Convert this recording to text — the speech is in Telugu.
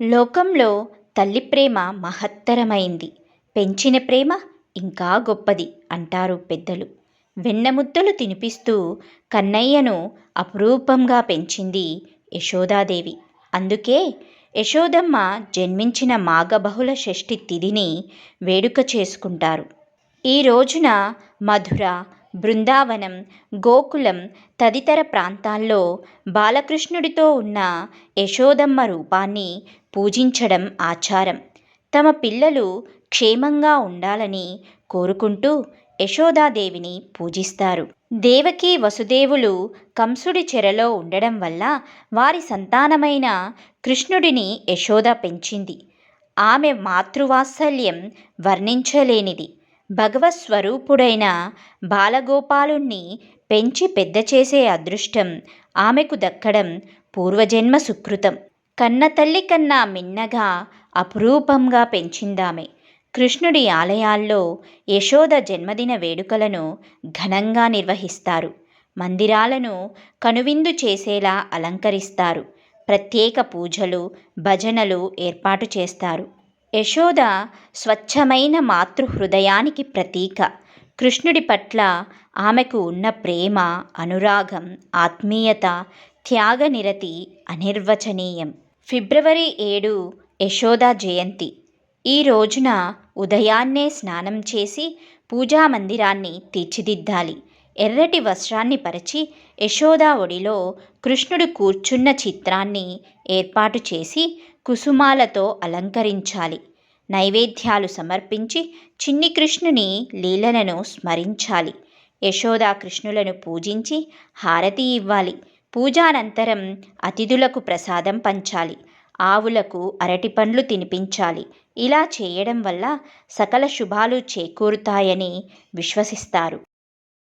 లోకంలో తల్లి ప్రేమ మహత్తరమైంది. పెంచిన ప్రేమ ఇంకా గొప్పది అంటారు పెద్దలు. వెన్నముద్దలు తినిపిస్తూ కన్నయ్యను అపురూపంగా పెంచింది యశోదాదేవి. అందుకే యశోదమ్మ జన్మించిన మాఘబహుళ షష్ఠి తిథిని వేడుక చేసుకుంటారు. ఈ రోజున మధుర బృందావనం గోకులం తదితర ప్రాంతాల్లో బాలకృష్ణుడితో ఉన్న యశోదమ్మ రూపాన్ని పూజించడం ఆచారం. తమ పిల్లలు క్షేమంగా ఉండాలని కోరుకుంటూ యశోదాదేవిని పూజిస్తారు. దేవకి వసుదేవులు కంసుడి చెరలో ఉండడం వల్ల వారి సంతానమైన కృష్ణుడిని యశోద పెంచింది. ఆమె మాతృవాత్సల్యం వర్ణించలేనిది. భగవత్ స్వరూపుడైన బాలగోపాలుణ్ణి పెంచి పెద్ద చేసే అదృష్టం ఆమెకు దక్కడం పూర్వజన్మ సుకృతం. కన్న తల్లి కన్నా మిన్నగా అపురూపంగా పెంచిందామె. కృష్ణుడి ఆలయాల్లో యశోద జన్మదిన వేడుకలను ఘనంగా నిర్వహిస్తారు. మందిరాలను కనువిందు చేసేలా అలంకరిస్తారు. ప్రత్యేక పూజలు భజనలు ఏర్పాటు చేస్తారు. యశోద స్వచ్ఛమైన మాతృహృదయానికి ప్రతీక. కృష్ణుడి పట్ల ఆమెకు ఉన్న ప్రేమ అనురాగం ఆత్మీయత త్యాగనిరతి అనిర్వచనీయం. ఫిబ్రవరి ఏడు యశోద జయంతి. ఈ రోజున ఉదయాన్నే స్నానం చేసి పూజా మందిరాన్ని తీర్చిదిద్దాలి. ఎర్రటి వస్త్రాన్ని పరిచి యశోదా ఒడిలో కృష్ణుడు కూర్చున్న చిత్రాన్ని ఏర్పాటు చేసి కుసుమాలతో అలంకరించాలి. నైవేద్యాలు సమర్పించి చిన్ని కృష్ణుని లీలలను స్మరించాలి. యశోదా కృష్ణులను పూజించి హారతి ఇవ్వాలి. పూజానంతరం అతిథులకు ప్రసాదం పంచాలి. ఆవులకు అరటి పండ్లు తినిపించాలి. ఇలా చేయడం వల్ల సకల శుభాలు చేకూరుతాయని విశ్వసిస్తారు.